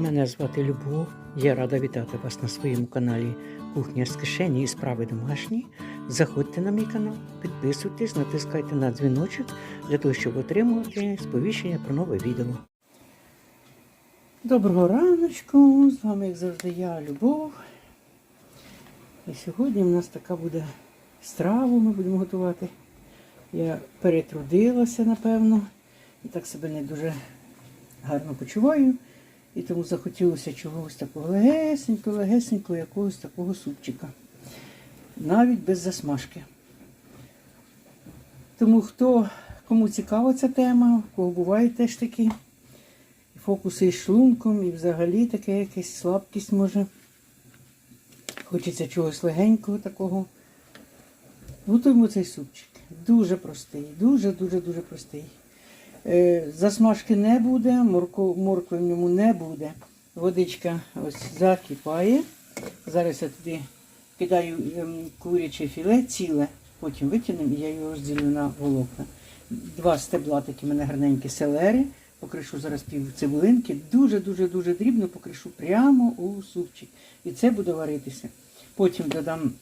Мене звати Любов. Я рада вітати вас на своєму каналі Кухня з кишені і справи домашні. Заходьте на мій канал, підписуйтесь, натискайте на дзвіночок для того, щоб отримувати сповіщення про нове відео. Доброго раночку! З вами, як завжди, я Любов. І сьогодні в нас така буде страва, ми будемо готувати. Я перетрудилася, напевно, і так себе не дуже гарно почуваю. І тому захотілося чогось такого легесенького, легесенького, якогось такого супчика. Навіть без засмажки. Тому хто, кому цікава ця тема, у кого бувають теж такі фокуси із шлунком, і взагалі таке якась слабкість може. Хочеться чогось легенького такого. Готуємо цей супчик. Дуже простий, дуже-дуже-дуже простий. Е, Засмажки не буде, моркви в ньому не буде. Водичка ось закипає. Зараз я туди кидаю ем, куряче філе ціле, потім витягнемо і я його розділю на волокна. Два стебла такі в мене гарненькі селери. Покришу зараз пів цибулинки. Дуже-дуже-дуже дрібно покришу прямо у супчик. І це буде варитися. Потім додам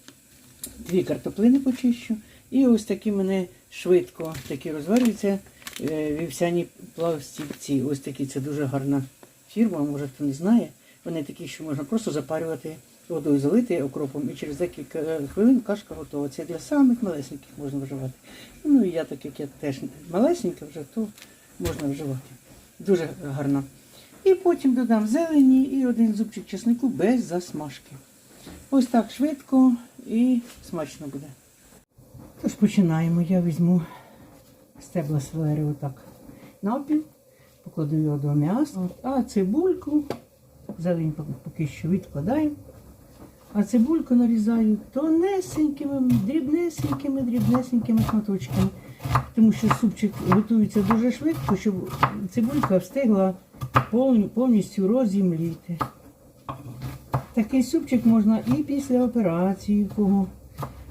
дві картоплини почищу. І ось такі мене швидко такі розварюються вівсяні плавстівці. Ось такі це дуже гарна фірма, може хто не знає. Вони такі, що можна просто запарювати водою залити окропом, і через декілька е, хвилин кашка готова. Це для самих малесеньких можна вживати. Ну і я, так як я теж малесенька вже, то можна вживати. Дуже гарно. І потім додам зелені і один зубчик чеснику без засмажки. Ось так швидко і смачно буде. Тож починаємо. Я візьму стебла селери отак навпіл, покладу його до м'яса, а цибульку, зелень поки- що відкладаємо. А цибульку нарізаю тонесенькими, дрібнесенькими, дрібнесенькими шматочками. Тому що супчик готується дуже швидко, щоб цибулька встигла повністю розімліти. Такий супчик можна і після операції, кого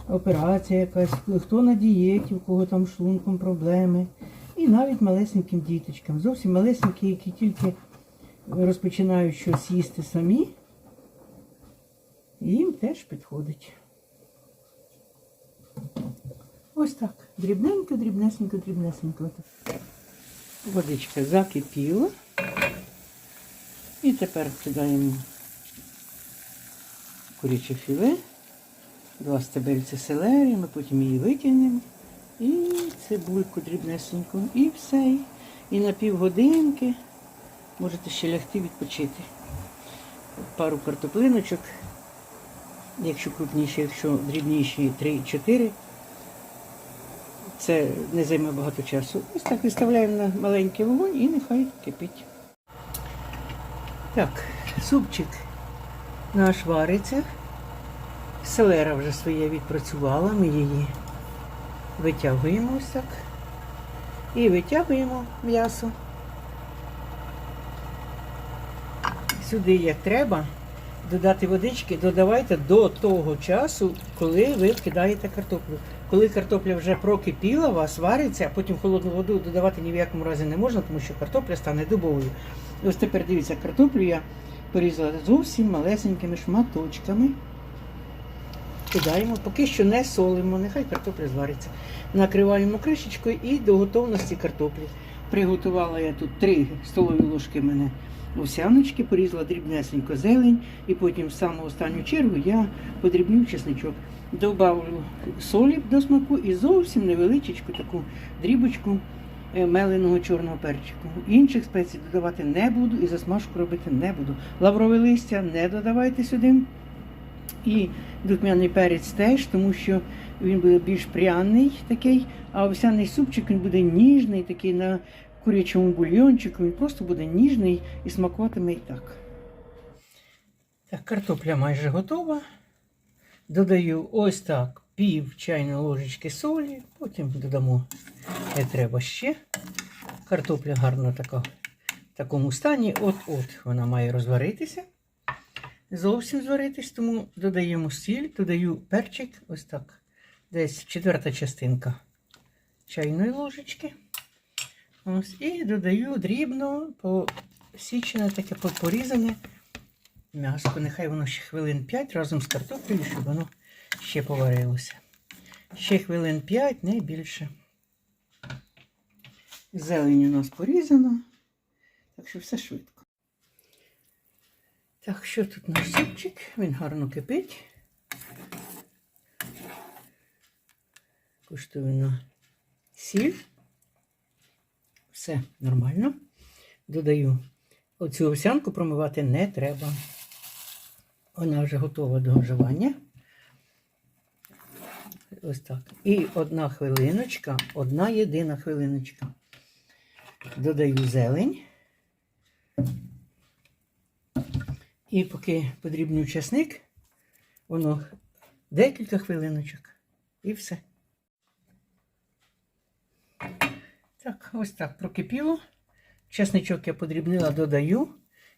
операція якась, хто на дієті, у кого там шлунком проблеми. І навіть малесеньким діточкам. Зовсім малесенькі, які тільки розпочинають щось їсти самі, їм теж підходить. Ось так. Дрібненько, дрібнесенько, дрібнесенько. Водичка закипіла. І тепер кидаємо куряче філе, два стебельця селери, ми потім її витягнемо. І цибульку дрібнесеньку. І все. І на півгодинки можете ще лягти відпочити. Пару картоплиночок, якщо крупніші, якщо дрібніші 3-4. Це не займе багато часу. Ось так виставляємо на маленький вогонь і нехай кипить. Так, супчик наш вариться. Селера вже своє відпрацювала, ми її витягуємо ось так. І витягуємо м'ясо. Сюди, як треба, додати водички, додавайте до того часу, коли ви вкидаєте картоплю. Коли картопля вже прокипіла, вас вариться, а потім холодну воду додавати ні в якому разі не можна, тому що картопля стане дубовою. І ось тепер дивіться, картоплю я порізала зовсім малесенькими шматочками. Кидаємо, поки що не солимо, нехай картопля звариться. Накриваємо кришечкою і до готовності картоплі. Приготувала я тут 3 столові ложки мене овсяночки, порізала дрібнесенько зелень, і потім в саму останню чергу я подрібню чесничок. Добавлю солі до смаку і зовсім невеличку таку дрібочку е, меленого чорного перчику. Інших спецій додавати не буду і засмажку робити не буду. Лаврове листя не додавайте сюди. І духмяний перець теж, тому що він буде більш пряний такий, а овсяний супчик він буде ніжний, такий на курячому бульйончику. Він просто буде ніжний і смакуватиме і так. Так, картопля майже готова. Додаю ось так пів чайної ложечки солі, потім додамо не треба ще. Картопля гарна така, в такому стані. От-от вона має розваритися зовсім зваритись, тому додаємо сіль, додаю перчик, ось так, десь четверта частинка чайної ложечки. Ось, і додаю дрібно по січене, таке порізане. М'яско, нехай воно ще хвилин 5 разом з картоплею, щоб воно ще поварилося. Ще хвилин 5, не більше. Зелень у нас порізана, так що все швидко. Так, що тут наш супчик? Він гарно кипить. Коштує на сіль. Все нормально. Додаю оцю овсянку промивати не треба. Вона вже готова до вживання. Ось так. І одна хвилиночка, одна єдина хвилиночка. Додаю зелень. І поки подрібню часник, воно декілька хвилиночок. І все. Так, ось так прокипіло. Чесничок я подрібнила, додаю.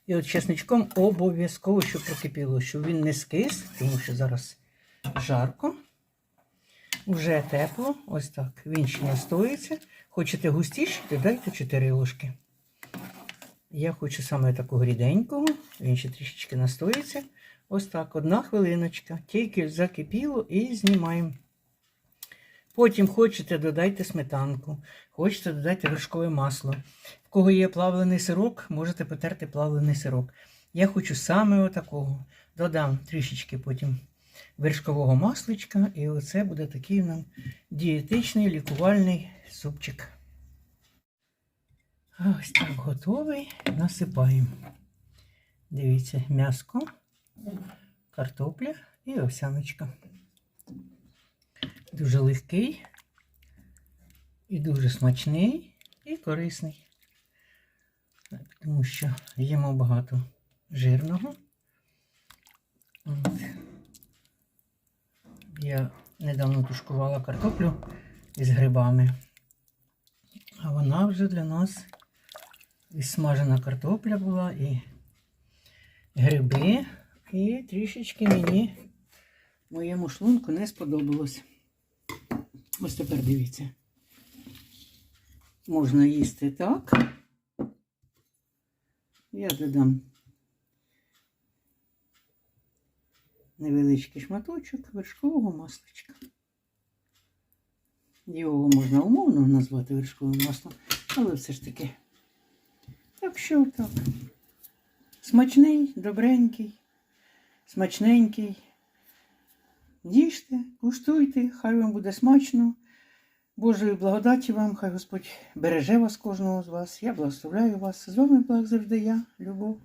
І от чесничком обов'язково, щоб прокипіло, щоб він не скис, тому що зараз жарко. Вже тепло. Ось так. Він ще настоїться. Хочете густіше, додайте 4 ложки. Я хочу саме такого ріденького. Він ще трішечки настоїться. Ось так, одна хвилиночка. Тільки закипіло і знімаємо. Потім хочете, додайте сметанку, хочете, додайте вершкове масло. В кого є плавлений сирок, можете потерти плавлений сирок. Я хочу саме отакого. Додам трішечки потім вершкового масличка, і оце буде такий нам дієтичний лікувальний супчик. Ось так готовий. Насипаємо. Дивіться, м'яско, картопля і овсяночка. Дуже легкий і дуже смачний і корисний. Тому що їмо багато жирного. Я недавно тушкувала картоплю із грибами. А вона вже для нас і смажена картопля була, і гриби, і трішечки мені моєму шлунку не сподобалось. Ось тепер дивіться. Можна їсти так. Я додам невеличкий шматочок вершкового масличка. Його можна умовно назвати вершковим маслом, але все ж таки. Так що так. Смачний, добренький, смачненький. Їжте, куштуйте, хай вам буде смачно. Божої благодаті вам, хай Господь береже вас, кожного з вас. Я благословляю вас. З вами як завжди я, Любов.